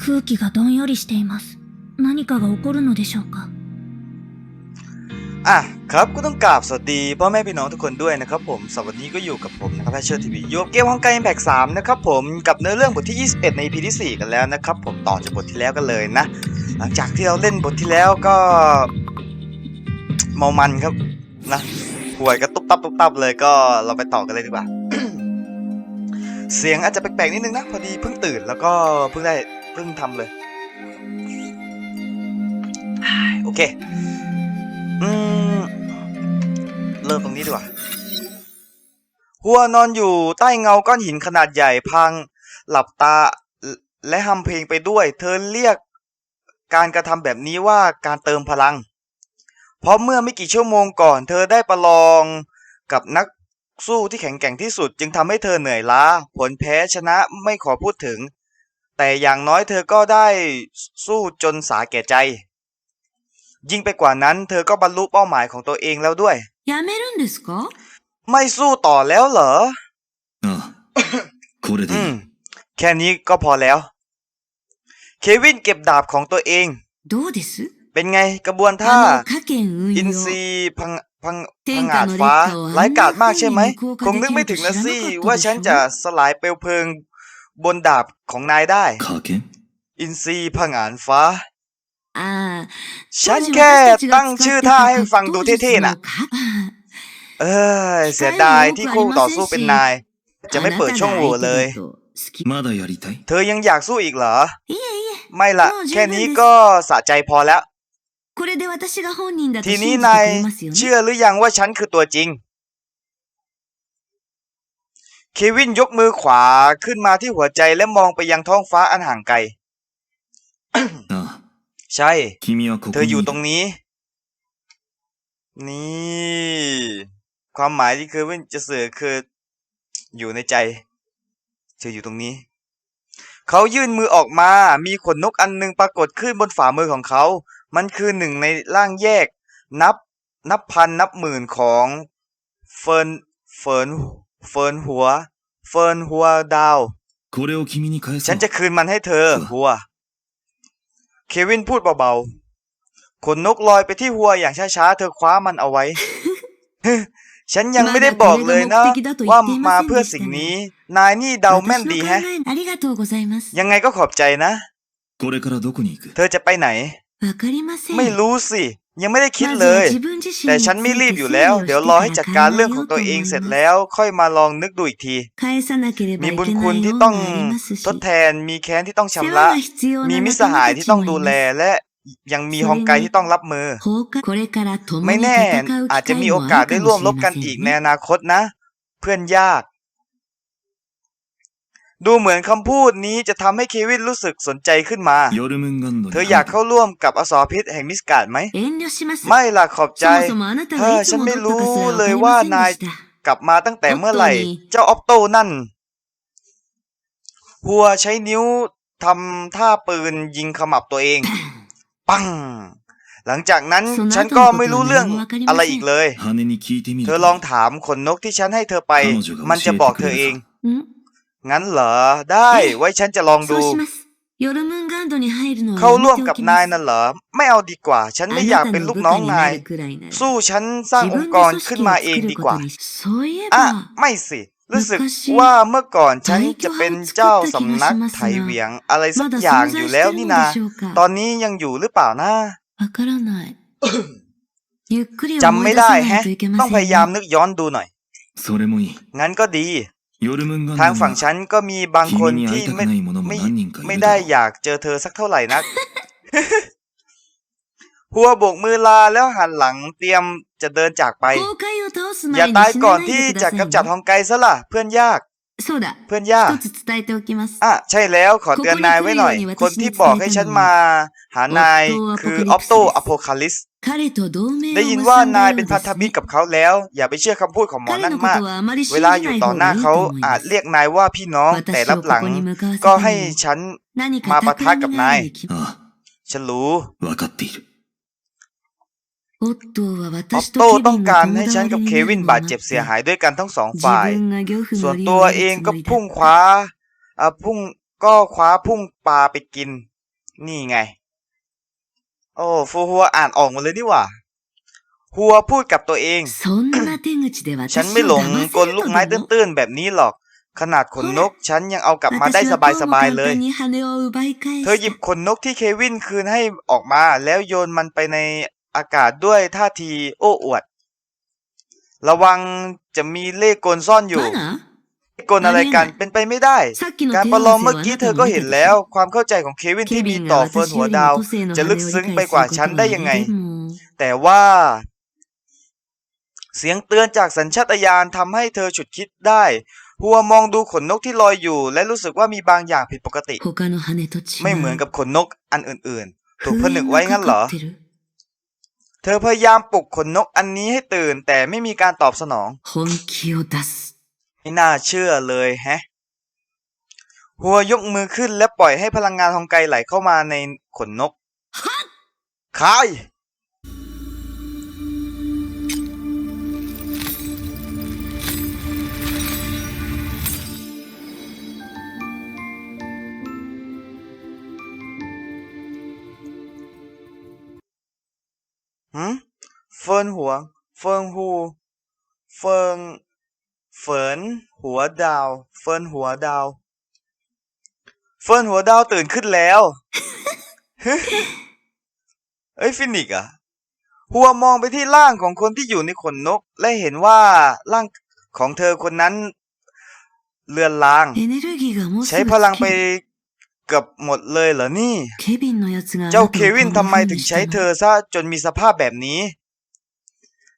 空気がどんよりしています。何かが起こるのでしょうか อ่ะครับก็ต้องกราบสวัสดีพ่อแม่พี่น้องทุกคนด้วยนะครับผมสวัสดีก็อยู่กับผมนะครับแพชเชอร์ทีวีอยู่กับเกมฮองไกแพ็กสามนะครับผมกับเนื้อเรื่องบทที่ 21 ใน EP ที่ 4 กันแล้วนะครับผมต่อจากบทที่แล้วกันเลยนะ หลังจากที่เราเล่นบทที่แล้วก็เมามันครับนะห่วยก็ตุ๊บตับตุ๊บตับเลยก็เราไปต่อกันเลยดีกว่า เสียงอาจจะแปลกๆนิดนึงนะพอดีเพิ่งตื่นแล้วก็เพิ่งได้ เพิ่งทำเลย โอเค อืม เริ่มตรงนี้ดีกว่า หัวนอนอยู่ใต้เงาก้อนหินขนาดใหญ่พัง หลับตาและฮัมเพลงไปด้วย เธอเรียกการกระทำแบบนี้ว่าการเติมพลัง เพราะเมื่อไม่กี่ชั่วโมงก่อน เธอได้ประลองกับนักสู้ที่แข็งแกร่งที่สุด จึงทำให้เธอเหนื่อยล้า ผลแพ้ชนะไม่ขอพูดถึง แต่อย่างน้อยเธอก็ได้สู้จนสาแก่ใจ ยิ่งไปกว่านั้น เธอก็บรรลุเป้าหมายของตัวเองแล้วด้วย やめるんですか ไม่สู้ต่อแล้วเหรอ ああ、これで อื い ม い。 แค่นี้ก็พอแล้ว เควินเก็บดาบของตัวเอง どうです เป็นไงกระบวนท่า あの家計運 อิน 用 ซีพังพัง 天 พัง 下 อาจ の ฟ้า 劣化をあんな ร้ายกาจมากใช่ไหม 風に無効化 คงนึกไม่ถึงนะสิ できると知らなかったでしょ ว่าฉันจะสลายเปลวเพลิง บนดาบของนายได้ 加減 อินซีพังอาจฟ้า ああ、 ฉัน 当時 แค่ 私たちが ตั้ง 使って ชื่อ た ท่าให้ฟัง 格 ดู 闘 เท่ 術 ๆน่ะ のか เออเสียดายที่คู่ต่อสู้เป็นนาย จะไม่เปิดช่องโหว่เลย あなたが相手だと好きまだやりたい เธอยังอยากสู้อีกเหรอ いえいえ、 ไม่ละ もう十分です แค่นี้ก็สะใจพอแล้ว これで私が本人だと ที 信じ นี้ てく นาย れますよね เชื่อหรือยังว่าฉันคือตัวจริง เควินยกมือขวาขึ้นมาที่หัวใจและมองไปยังท้องฟ้าอันห่างไกล ใช่ เธออยู่ตรงนี้ นี่ ความหมายที่เควินจะสื่อคืออยู่ในใจ เธออยู่ตรงนี้ เขายื่นมือออกมา มีขนนกอันหนึ่งปรากฏขึ้นบนฝ่ามือของเขา มันคือหนึ่งในร่างแยก นับ นับพันนับหมื่นของเฟิร์นเฟิร์น เฟินหัว เฟินหัวดาว ฉันจะคืนมันให้เธอ หัว เควินพูดเบาๆ ขนนกลอยไปที่หัวอย่างช้าๆ เธอคว้ามันเอาไว้ ฉันยังไม่ได้บอกเลยนะ ว่ามาเพื่อสิ่งนี้ นายนี่เดาแม่นดีแฮะ ยังไงก็ขอบใจนะ เธอจะไปไหน ไม่รู้สิ ยังไม่ได้คิดเลย แต่ฉันไม่รีบอยู่แล้ว เดี๋ยวรอให้จัดการเรื่องของตัวเองเสร็จแล้ว ค่อยมาลองนึกดูอีกที มีบุญคุณที่ต้องทดแทน มีแค้นที่ต้องชำระ มีมิสหายที่ต้องดูแลและยังมีฮองไกที่ต้องรับมือ ไม่แน่อาจจะมีโอกาสได้ร่วมรบกันอีกในอนาคตนะ เพื่อนยาก ดูเหมือนคำพูดนี้จะทำให้เควินรู้สึกสนใจขึ้นมา เธออยากเข้าร่วมกับอสอพิษแห่งมิสกาดไหม ไม่ล่ะขอบใจเธอฉันไม่รู้เลยว่านายกลับมาตั้งแต่เมื่อไหร่ เจ้าออฟโตนั่น หัวใช้นิ้วทำท่าปืนยิงขมับตัวเอง ปัง หลังจากนั้นฉันก็ไม่รู้เรื่องอะไรอีกเลย เธอลองถามขนนกที่ฉันให้เธอไป มันจะบอกเธอเอง งั้นเหรอ ได้ ไว้ฉันจะลองดู เข้าร่วมกับนายนั่นเหรอ ไม่เอาดีกว่า ฉันไม่อยากเป็นลูกน้องนาย สู้ฉันสร้างองค์กรขึ้นมาเองดีกว่า อะ ไม่สิ รู้สึกว่าเมื่อก่อนฉันจะเป็นเจ้าสำนักไถเวียงอะไรสักอย่างอยู่แล้วนี่นา ตอนนี้ยังอยู่หรือเปล่านะจำไม่ได้แฮะ ต้องพยายามนึกย้อนดูหน่อย งั้นก็ดี ทางฝั่งฉันก็มีบางคนที่ไม่ไม่ไม่ได้อยากเจอเธอสักเท่าไหร่นัก หัวโบกมือลาแล้วหันหลังเตรียมจะเดินจากไป อย่าตายก่อนที่จะกำจัดฮองไกซะล่ะ เพื่อนยาก เพื่อนยากอะใช่แล้วขอเตือนนายไว้หน่อย คนที่บอกให้ฉันมา หานายคือออฟโตอโพคาลิส ได้ยินว่านายเป็นพันธมิตรกับเขาแล้ว อย่าไปเชื่อคำพูดของหมอนั่นมาก เวลาอยู่ต่อหน้าเขาอาจเรียกนายว่าพี่น้องแต่รับหลัง ก็ให้ฉันมาปะทะกับนายฉันรู้ออตโต้ต้องการให้ฉันกับเควินบาดเจ็บเสียหายด้วยกันทั้งสองฝ่าย ส่วนตัวเองก็พุ่งคว้าอะพุ่งก็คว้าพุ่งปลาไปกิน นี่ไง โอ้ฟูฮัวอ่านออกหมดเลยนี่ว่าฮัวพูดกับตัวเอง ฉันไม่หลงกลลูกไม้ตื้นๆแบบนี้หรอก ขนาดขนนกฉันยังเอากลับมาได้สบายๆเลย เธอหยิบขนนกที่เควินคืนให้ออกมาแล้วโยนมันไปในอากาศด้วยท่าทีโอ้อวด ระวังจะมีเลขกลซ่อนอยู่ กนอะไรกันเป็นไปไม่ได้ การประลองเมื่อกี้เธอก็เห็นแล้ว ความเข้าใจของเควินที่มีต่อเฟิร์นหัวดาว จะลึกซึ้งไปกว่าฉันได้ยังไง แต่ว่า เสียงเตือนจากสัญชาตญาณทำให้เธอฉุดคิดได้หัวมองดูขนนกที่ลอยอยู่ และรู้สึกว่ามีบางอย่างผิดปกติ ไม่เหมือนกับขนนกอันอื่นๆ ถูกผนึกไว้งั้นเหรอ เธอพยายามปลุกขนนกอันนี้ให้ตื่น แต่ไม่มีการตอบสนอง ไม่น่าเชื่อเลยแฮะ หัวยกมือขึ้นและปล่อยให้พลังงานฮองไกไหลเข้ามาในขนนกคายหืมเฟิร์นหัว เฟิงฮูเฟิง เฟิร์นหัวดาว เฟิร์นหัวดาว เฟิร์นหัวดาวตื่นขึ้นแล้ว เอ้ยฟินิกอะหัวมองไปที่ร่างของคนที่อยู่ในขนนก และเห็นว่าร่างของเธอคนนั้น เลือนลาง ใช้พลังไปเกือบหมดเลยเหรอนี่ เจ้าเควินทำไมถึงใช้เธอซะจนมีสภาพแบบนี้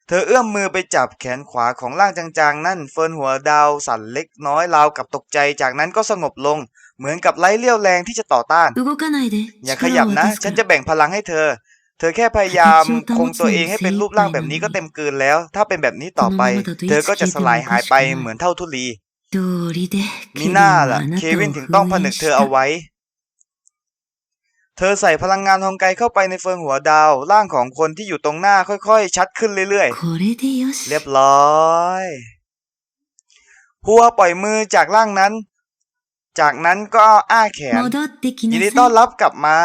เธอเอื้อมมือไปจับแขนขวาของร่างจางๆ นั่น เฟินหัวดาวสั่นเล็กน้อยราวกับตกใจจากนั้นก็สงบลง เหมือนกับไล่เลี่ยวแรงที่จะต่อต้าน อย่าขยับนะ ฉันจะแบ่งพลังให้เธอ เธอแค่พยายามคงตัวเองให้เป็นรูปร่างแบบนี้ก็เต็มเกินแล้ว ถ้าเป็นแบบนี้ต่อไป เธอก็จะสลายหายไปเหมือนเท่าทุลีมีหน้าล่ะ เควินถึงต้องผนึกเธอเอาไว้ เธอใส่พลังงานฮองไกเข้าไปในเฟิงหัวดาว ร่างของคนที่อยู่ตรงหน้าค่อยๆ ชัดขึ้นเรื่อย これでよし ๆ เรียบร้อยหัวปล่อยมือจากร่างนั้น จากนั้นก็อ้าแขน 戻ってき ยิน な ดี さ ต้อน い รับกลับมา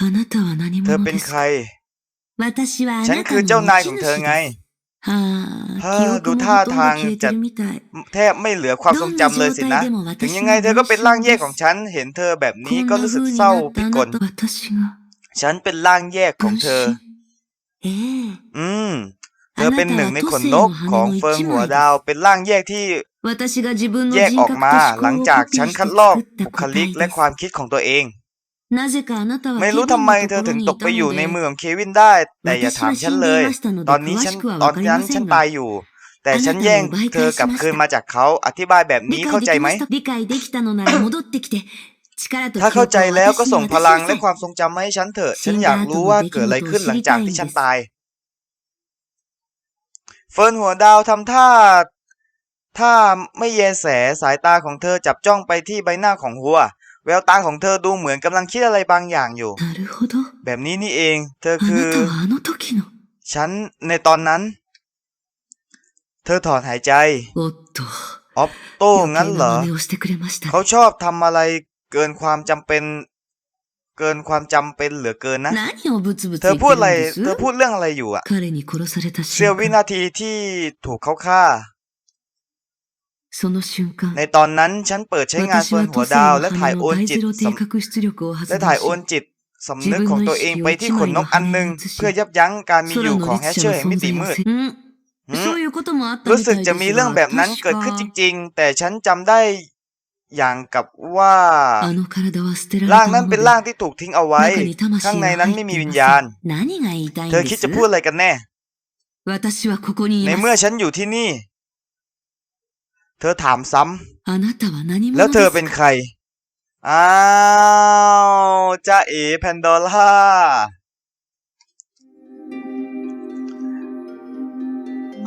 あなたは何 เธอ 者 เป็น です ใคร 私はあ ฉัน な คื た อเจ้า の นาย 持 ของ ち เธอ 主 ไง です はあ ฮ่า 記 ดู 憶も ท่า ほとん ทาง ど消えて จะ るみたい แทบไม่เหลือความทรงจำเลยสินะ ถึงยังไงเธอก็เป็นร่างแยกของฉัน เห็นเธอแบบ こ นี้ ん ก็ な รู้สึก 風に เศร้า なっ พิ たあ ก な ล た私が ฉันเป็นร่างแยกของ 分 เธอ 身ええ อืม เธอเป็นหนึ่งในขนนก あなたは ของ 都政の羽の เฟิงหัว 一枚です ดาว เป็นร่างแยกที่ 私が自分の แยก 人 ออก 格 มา と หลั 思 ง 考を จาก コピ ฉัน ーし คั て ดลอก 作った บุ 個 คลิก 体 และ です ความคิดของตัวเอง なぜかあなたは ไม่ ケビ รู้ ン ทำไม の เธ と อ ころ ถึง に ต い ก た ไปอยู่ の ใน で มือของเควินได้ แต่อย่า 私 ถาม は ฉัน 死ん เล でい ย ましたの ต で อนนี้ 詳 ฉัน しくは ตอ わ น かり นั้น ませ ฉัน ん ตาย が อยู่ แต่ あ ฉัน なた แย่ง を奪い เธอ 返 กลับ しま คืน した มาจากเขา อธิบายแบบนี้ 理 เข้า 解 ใจ でき ไหม ました理解できたのなら戻ってきて力と ถ้า 記 เข้า 憶 ใจ を แล้วก็ 私に ส่ง 渡 พ し ลัง な และ さい ความทรงจำมาให้ฉันเถอะ ฉันอยากรู้ว่าเกิดอะไรขึ้นหลังจากที่ฉันตาย เฟิร์นหัวดาวทำท่า ถ้าไม่แยแสสายตาของเธอจับจ้องไปที่ใบหน้าของหัว แววตาของเธอดูเหมือนกำลังคิดอะไรบางอย่างอยู่ แบบนี้นี่เอง เธอคือ ฉันในตอนนั้น เธอถอนหายใจ ออปโต้งั้นเหรอ เขาชอบทำอะไรเกินความจำเป็น เกินความจำเป็นเหลือเกินนะ เธอพูดอะไร เธอพูดเรื่องอะไรอยู่อะเสียววินาทีที่ถูกเขาฆ่า ในตอนนั้นฉันเปิดใช้งานเฟิร์นหัวดาว และถ่ายโอนจิตและถ่ายโอนจิตสำนึกของตัวเองไปที่ขนนกอันหนึ่งเพื่อยับยั้งการมีอยู่ของแฮชเชอร์แห่งมิติมืดรู้สึกจะมีเรื่องแบบนั้นเกิดขึ้นจริง ๆ แต่ฉันจำได้อย่างกับว่าร่างนั้นเป็นร่างที่ถูกทิ้งเอาไว้ ข้างในนั้นไม่มีวิญญาณ เธอคิดจะพูดอะไรกันแน่ ในเมื่อฉันอยู่ที่นี่ เธอถามซ้ำแล้วเธอเป็นใคร อ้าวจ้าเอ๋แพนดอร่า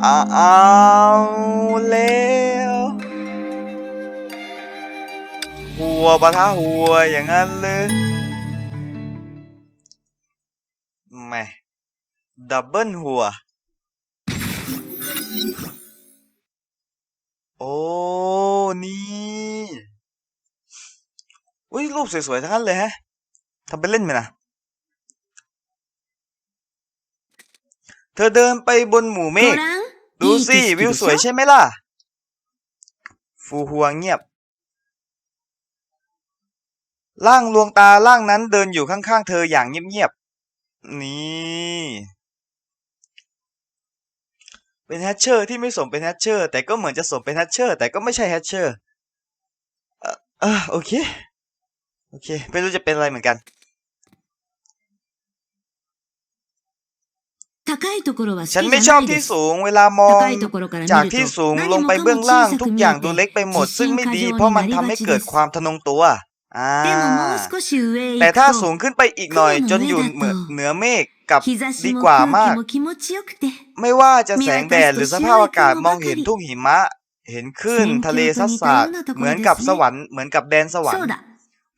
อ้าวแล้วหัวปะทะหัวอย่างนั้นเลยแม่ดับเบิลหัว โอ้ นี่อุ้ยรูปสวยๆ ทั้งนั้นเลยฮะทำไปเล่นไหมนะ เธอเดินไปบนหมู่เมฆ ดูสิวิวสวยใช่ไหมล่ะ ฟูหัวเงียบ ร่างลวงตาร่างนั้นเดินอยู่ข้างๆ เธออย่างเงียบๆ นี่ เป็นแฮชเชอร์ที่ไม่สมเป็นแฮชเชอร์แต่ก็เหมือนจะสมเป็นแฮชเชอร์แต่ก็ไม่ใช่แฮชเชอร์เออโอเค โอเค ไม่รู้จะเป็นอะไรเหมือนกันฉันไม่ชอบที่สูงเวลามอง จากที่สูงลงไปเบื้องล่างทุกอย่างดูเล็กไปหมด ซึ่งไม่ดีเพราะมันทำให้เกิดความทะนงตัว แต่ถ้าสูงขึ้นไปอีกหน่อยจนอยู่เหนือเมฆกับดีกว่ามาก ไม่ว่าจะแสงแดดหรือสภาพอากาศมองเห็นทุ่งหิมะ เห็นขึ้นทะเลซัสาดเหมือนกับสวรรค์เหมือนกับแดนสวรรค์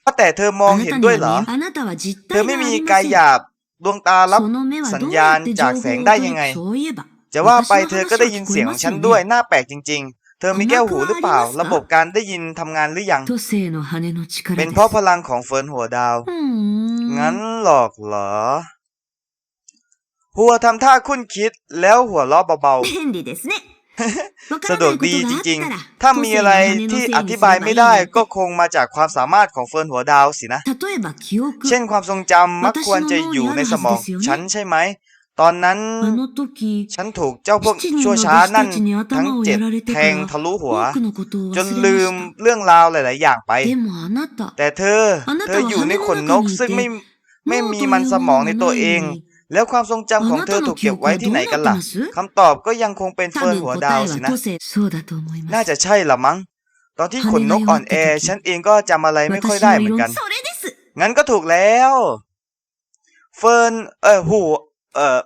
ว่าแต่เธอมองเห็นด้วยเหรอ เธอไม่มีกายหยาบดวงตารับสัญญาณจากแสงได้ยังไง จะว่าไปเธอก็ได้ยินเสียงของฉันด้วยน่าแปลกจริง ๆ ธอมีแก้วหูหรือเปล่า ระบบการได้ยินทำงานหรือยัง เป็นเพราะพลังของเฟิร์นหัวดาว งั้นหรอกเหรอ หัวทำท่าคุ้นคิดแล้วหัวล้อเบาๆ สะดวกดีจริงๆ ถ้ามีอะไรที่อธิบายไม่ได้ก็คงมาจากความสามารถของเฟิร์นหัวดาวสินะ เช่นความทรงจำมักควรจะอยู่ในสมองฉันใช่ไหม ตอนนั้น ฉันถูกเจ้าพวกชั่วช้านั่นทั้งเจ็ดแทงทะลุหัว จนลืมเรื่องราวหลาย ๆ อย่างไป แต่เธอ เธออยู่ในขนนกซึ่งไม่ไม่มีมันสมองในตัวเอง แล้วความทรงจำของเธอถูกเก็บไว้ที่ไหนกันล่ะคำตอบก็ยังคงเป็นเฟิร์นหัวดาวสินะ น่าจะใช่ละมั้ง ตอนที่ขนนกอ่อนแอ ฉันเองก็จำอะไรไม่ค่อยได้เหมือนกัน งั้นก็ถูกแล้ว เฟิร์นเออหู เออ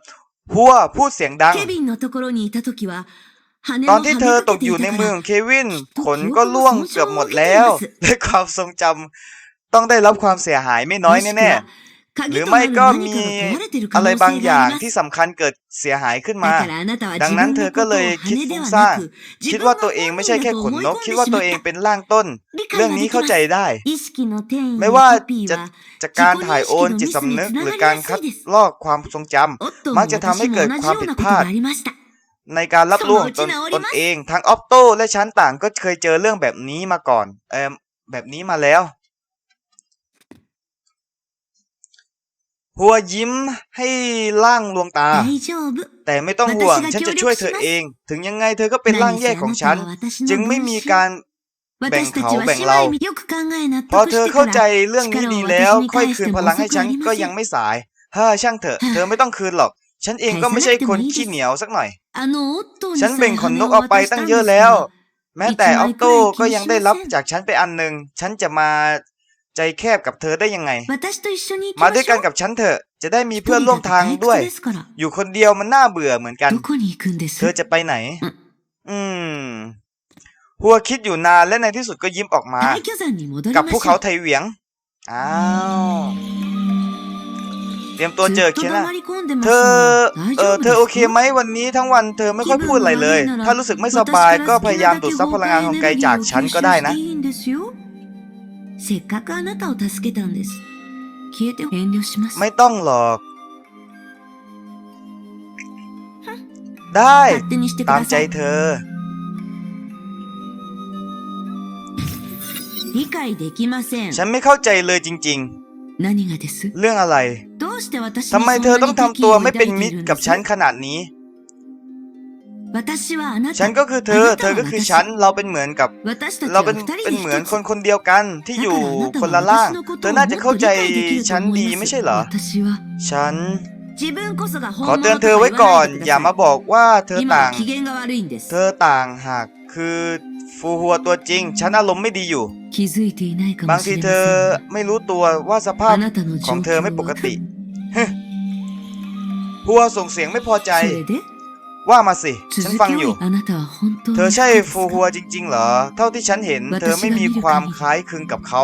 หัวพูดเสียงดัง ケビンのところにいた時は羽 ต を อนที่เธอ 跳ね ต か ก けて อย ยู่ た ใน か มือข ら องเควิน ขนก็ล่วงเกือบหมดแล้ว และความทรงจำต้องได้รับความเสียหายไม่น้อยแน่ๆ หรือไม่ก็มีอะไรบางอย่างที่สำคัญเกิดเสียหายขึ้นมา ดังนั้นเธอก็เลยคิดฟุ้งซ่านคิดว่าตัวเองไม่ใช่แค่ขนนก คิดว่าตัวเองเป็นร่างต้น เรื่องนี้เข้าใจได้ ไม่ไม่ว่าว่าจะจะจากการถ่ายโอนจิตสำนึกหรือการคัดลอกความทรงจำมัมักกจะจะทำทำให้ให้เกิเกิดดความมคาวผิผิดดพพลาลาดดในการรับรู้ของตนตนเองทั้งออปโตและชั้นต่างก็เคยเจอเรื่องแบบนี้มาก่อนเออแบบนี้มาแล้ว หัวยิ้มให้ร่างลวงตาแต่ไม่ต้องห่วงฉันจะช่วยเธอเอง ถึงยังไงเธอก็เป็นร่างแยกของฉัน จึงไม่มีการแบ่งเขาแบ่งเราพอเธอเข้าใจเรื่องนี้ดีแล้ว ค่อยคืนพลังให้ฉันก็ยังไม่สายเฮ้อช่างเถอะเธอไม่ต้องคืนหรอก ฉันเองก็ไม่ใช่คนขี้เหนียวสักหน่อยฉัฉันนเบ่เบ่งงขขนนนนกกออออกกไปไปตั้ตั้งงเยเยอะอะแล้แล้ววแม้แต่ออปโตก็ยังได้รับจากฉันไปอันหนึ่ง ฉันจะมา ใจแคบกับเธอได้ยังไง มามาด้ด้ววยยกักันนกักับบฉันเถอะ จะได้มีเพื่เพื่ออนนร่ร่ววมมทาทางงด้ด้ววยยอยู่คนเดียวมันน่าเบื่อเหมือนกัน เธอจะไปไหน อืม หัวคิดอยู่นานและในที่สุดก็ยิ้มออกมา กักับบภูภูเขาเขาไทเหวียง อ้าว เตรียมตัวเจอเคียนะเธอ เออ เธอโอเคไหมวันนี้ทั้งวันเธอไม่ค่อยพูดอะไรเลย ถ้ารู้สึกไม่สบายก็พยายามดูดซับพลังงานของไกจากฉันก็ได้นะ せっかくあなたを助けたんです消えて遠慮します ไม่ต้องหรอก ได้ 勝手にしてく ตาม だ ใจ さい เธอ 理解できません ฉันไม่เข้าใจเลยจริง 何がです ๆ เรื่องอะไร どうして私 ทำไมเธอต้องทำตัวไม่เป็นมิตรกับฉันขนาดนี้ 私はあな ฉันก็คือเธอ เธอก็คือฉัน เราเป็นเหมือนกับ เราเป็นเป็นเหมือนคนคนเดียวกันที่อยู่คนละล่าง เธอน่าจะเข้าใจฉันดีไม่ใช่เหรอ ฉัน ขอเตือนเธอไว้ก่อน อย่ามาบอกว่าเธอต่าง เธอต่างหากคือฟูหัวตัวจริง ฉันอารมณ์ไม่ดีอยู่ บางทีเธอไม่รู้ตัวว่าสภาพของเธอไม่ปกติฮัวส่งเสียงไม่พอใจ ว่ามาสิ ฉันฟังอยู่ เธอใช่ฟูฮัวจริง ๆ เหรอ เท่าที่ฉันเห็น เธอไม่มีความคล้ายคลึงกับเขา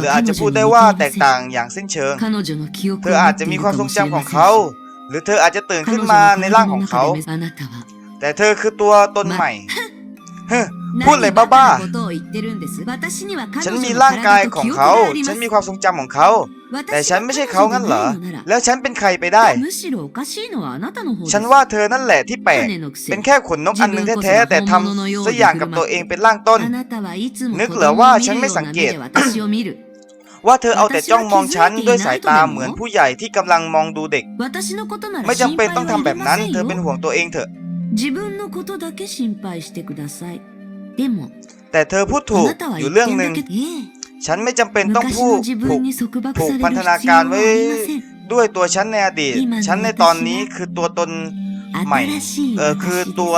หรืออาจจะพูดได้ว่าแตกต่างอย่างสิ้นเชิง เธออาจจะมีความทรงจำของเขา หรือเธออาจจะตื่นขึ้นมาในร่างของเขา แต่เธอคือตัวตนใหม่ฮ พูดเลยบ้าๆฉันมีร่างกายของเขา ฉันมีความทรงจำของเขา แต่ฉันไม่ใช่เขางั้นเหรอ แล้วฉันเป็นใครไปได้ ฉันว่าเธอนั่นแหละที่แปลก เป็นแค่ขนนกอันนึงแท้ๆแต่ทำสักอย่างกับตัวเองเป็นร่างต้น นึกเหรอว่าฉันไม่สังเกตว่าเธอเอาแต่จ้องมองฉันด้วยสายตาเหมือนผู้ใหญ่ที่กำลังมองดูเด็ก ไม่จำเป็นต้องทำแบบนั้น เธอเป็นห่วงตัวเองเถอะ แต่เธอพูดถูกอยู่เรื่องหนึ่งฉันไม่จำเป็นต้องพูดผูกพันธนาการไว้ด้วยตัวฉันในอดีต ฉันในตอนนี้คือตัวตนใหม่เออคือตัว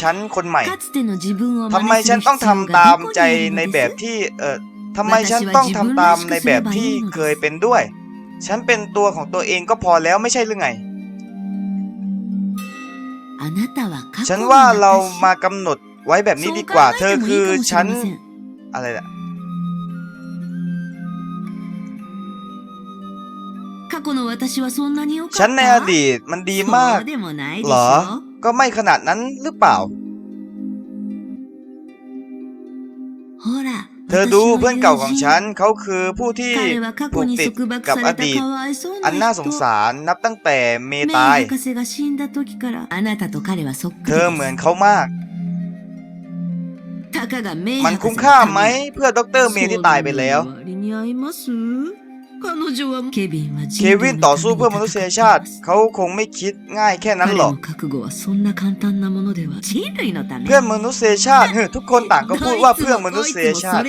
ฉันคนใหม่ทำไมฉันต้องทำตามใจในแบบที่เออทำไมฉันต้องทำตามในแบบที่เคยเป็นด้วย ฉันเป็นตัวของตัวเองก็พอแล้วไม่ใช่หรือไง ฉันว่าเรามากำหนด ไว้แบบนี้ดีกว่า เธอคือฉัน อะไรล่ะฉันในอดีตมันดีมากหรอ ก็ไม่ขนาดนั้นหรือเปล่า เธอดูเพื่อนเก่าของฉันเขาคือผู้ที่ผูกติดกับอดีต อันน่าสงสารนับตั้งแต่เมตาย เธอเหมือนเขามาก มันคุ้มค่าไหมเพื่อด็อกเตอร์เมย์ที่ตายไปแล้ว เควินต่อสู้เพื่อมนุษยชาติ เขาคงไม่คิดง่ายแค่นั้นหรอก เพื่อมนุษยชาติทุกคนต่างก็พูดว่าเพื่อมนุษยชาติ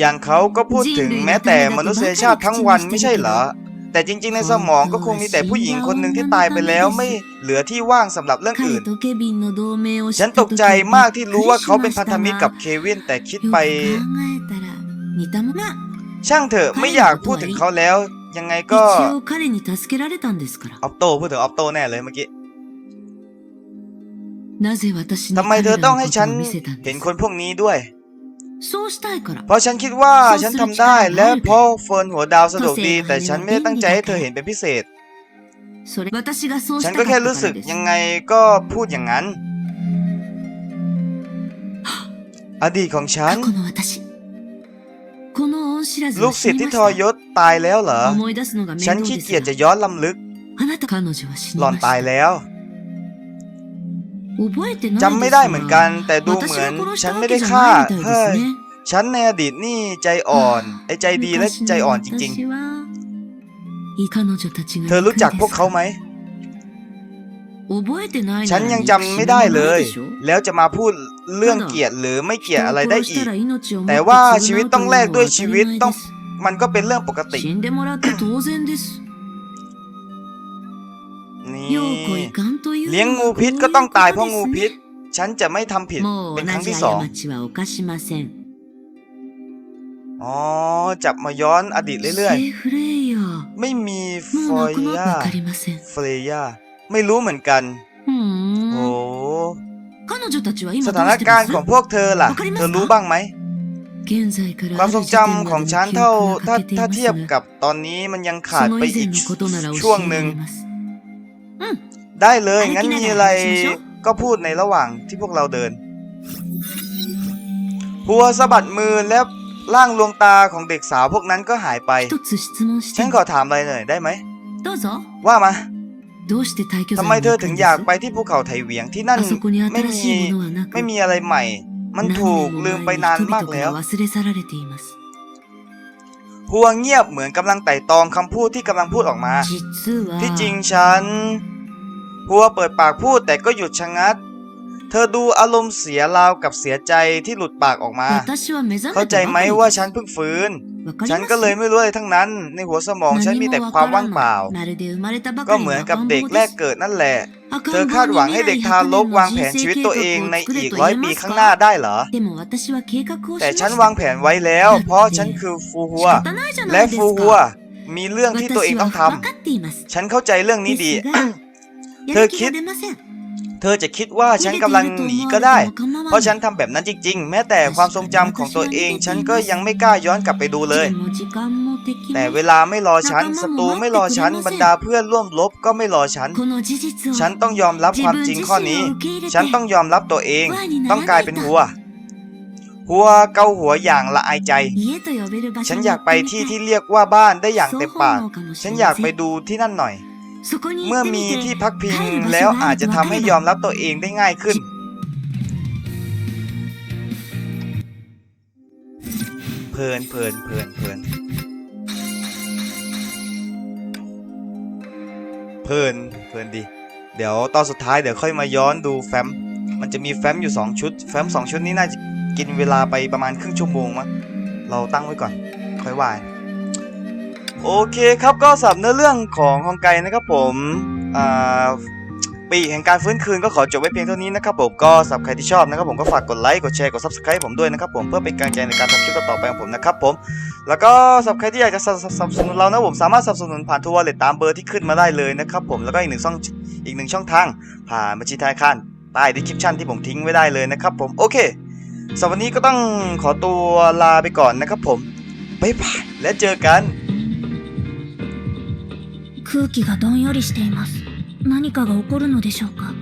อย่างเขาก็พูดถึงแม้แต่มนุษยชาติทั้งวันไม่ใช่เหรอ แต่จริงๆ ในสมองก็คงมีแต่ผู้หญิงคนหนึ่งที่ตายไปแล้วไม่เหลือที่ว่างสำหรับเรื่องอื่น ฉันตกใจมากที่รู้ว่าเขาเป็นพันธมิตรกับเควินแต่คิดไป ช่างเถอะไม่อยากพูดถึงเขาแล้ว ยังไงก็ออฟโต้พูดถึงออฟโตแน่เลยเมื่อกี้ทำไมเธอต้องให้ฉันเห็นคนพวกนี้ด้วย เพราะฉันคิดว่าฉันทำได้และเพราะเฟิร์นหัวดาวสะดวกดี แต่ฉันไม่ได้ตั้งใจให้เธอเห็นเป็นพิเศษ ฉันก็แค่รู้สึกยังไงก็พูดอย่างนั้น อดีตของฉัน ลูกศิษย์ที่ทอยศตายแล้วเหรอ ฉันขี้เกียจจะย้อนลำลึก หล่อนตายแล้ว จำไม่ได้เหมือนกัน แต่ดูเหมือน ฉันไม่ได้ฆ่าเฮ้ยฉันในอดีตนี่ใจอ่อน ไอ้ใจดีและใจอ่อนจริง ๆ เธอรู้จักพวกเขาไหม ฉันยังจำไม่ได้เลย แล้วจะมาพูดเรื่องเกียรติหรือไม่เกียรติอะไรได้อีก แต่ว่าชีวิตต้องแลกด้วยชีวิตต้อง มันก็เป็นเรื่องปกติ นี่เลี้ยงงูพิษก็ต้องตายเพราะงูพิษ ฉันจะไม่ทำผิดเป็นครั้งที่สองอ๋อ จับมาย้อนอดีตเรื่อยๆ ไม่มีฟอยาเฟรยาไม่รู้เหมือนกัน โอ้สถานการณ์ของพวกเธอล่ะ เธอรู้บ้างไหม ความทรงจำของฉันเท่าถ้าเทียบกับตอนนี้มันยังขาดไปอีกช่วงหนึ่ง ได้เลย งั้นมีอะไรก็พูดในระหว่างที่พวกเราเดิน หัวสะบัดมือและร่างลวงตาของเด็กสาวพวกนั้นก็หายไป ฉันขอถามอะไรหน่อยได้ไหม ว่ามาทำไมเธอถึงอยากไปที่ภูเขาไถเวียงที่นั่นไม่มีไม่มีอะไรใหม่ มันถูกลืมไปนานมากแล้ว พัวเงียบเหมือนกำลังไต่ตองคำพูดที่กำลังพูดออกมา ที่จริงฉัน พัวเปิดปากพูดแต่ก็หยุดชะงัก เธอดูอารมณ์เสียราวกับเสียใจที่หลุดปากออกมา เข้าใจไหมว่าฉันเพิ่งฟื้น ฉันก็เลยไม่รู้อะไรทั้งนั้น ในหัวสมองฉันมีแต่ความว่างเปล่า ก็เหมือนกับเด็กแรกเกิดนั่นแหละ เธอคาดหวังให้เด็กทารกวางแผนชีวิตตัวเองในอีกร้อยปีข้างหน้าได้เหรอ แต่ฉันวางแผนไว้แล้ว เพราะฉันคือฟูหัว และฟูหัวมีเรื่องที่ตัวเองต้องทำฉันเข้าใจเรื่องนี้ดี เธอคิด เธอจะคิดว่าฉันกำลังหนีก็ได้ เพราะฉันทำแบบนั้นจริง ๆ แม้แต่ความทรงจำของตัวเอง ฉันก็ยังไม่กล้าย้อนกลับไปดูเลย แต่เวลาไม่รอฉันศัตรูไม่รอฉันบรรดาเพื่อนร่วมรบก็ไม่รอฉัน ฉันต้องยอมรับความจริงข้อนี้ ฉันต้องยอมรับตัวเอง ต้องกลายเป็นหัวหัวเกาหัวอย่างละอายใจ ฉันอยากไปที่ที่เรียกว่าบ้านได้อย่างเต็มปาก ฉันอยากไปดูที่นั่นหน่อย เมื่อมีที่พักพิงแล้วอาจจะทำให้ยอมรับตัวเองได้ง่ายขึ้น เพลินเพลินเพลินเพลินเพลินเพลินดี เดี๋ยวตอนสุดท้ายเดี๋ยวค่อยมาย้อนดูแฟ้ม มันจะมีแฟ้มอยู่ 2 ชุด แฟ้ม 2 ชุดนี้น่าจะกินเวลาไปประมาณครึ่งชั่วโมงมั้งเราตั้งไว้ก่อน ค่อยว่า โอเคครับก็สำหรับเนื้อเรื่องของฮองไกนะครับผมอ่าปีแห่งการฟื้นคืนก็ขอจบไว้เพียงเท่านี้นะครับผมก็สำหรับใครที่ชอบนะครับผมก็ฝากกดไลค์กดแชร์กด subscribe ผมด้วยนะครับผมเพื่อเป็นกำลังใจในการทำคลิปต่อไปของผมนะครับผมแล้วก็สำหรับใครที่อยากจะสนับสนุนเรานะผมสามารถสนับสนุนผ่านทัวร์เลตตามเบอร์ที่ขึ้นมาได้เลยนะครับผมแล้วก็อีกหนึ่งช่องอีกหนึ่งช่องทาง ผ่านบัญชีธนาคารใต้ดีคริปชันที่ผมทิ้งไว้ได้เลยนะครับผมโอเคสำหรับวันนี้ก็ต้องขอตัวลาไปก่อนนะครับผมบ๊ายบายและเจอกัน 空気がどんよりしています。何かが起こるのでしょうか？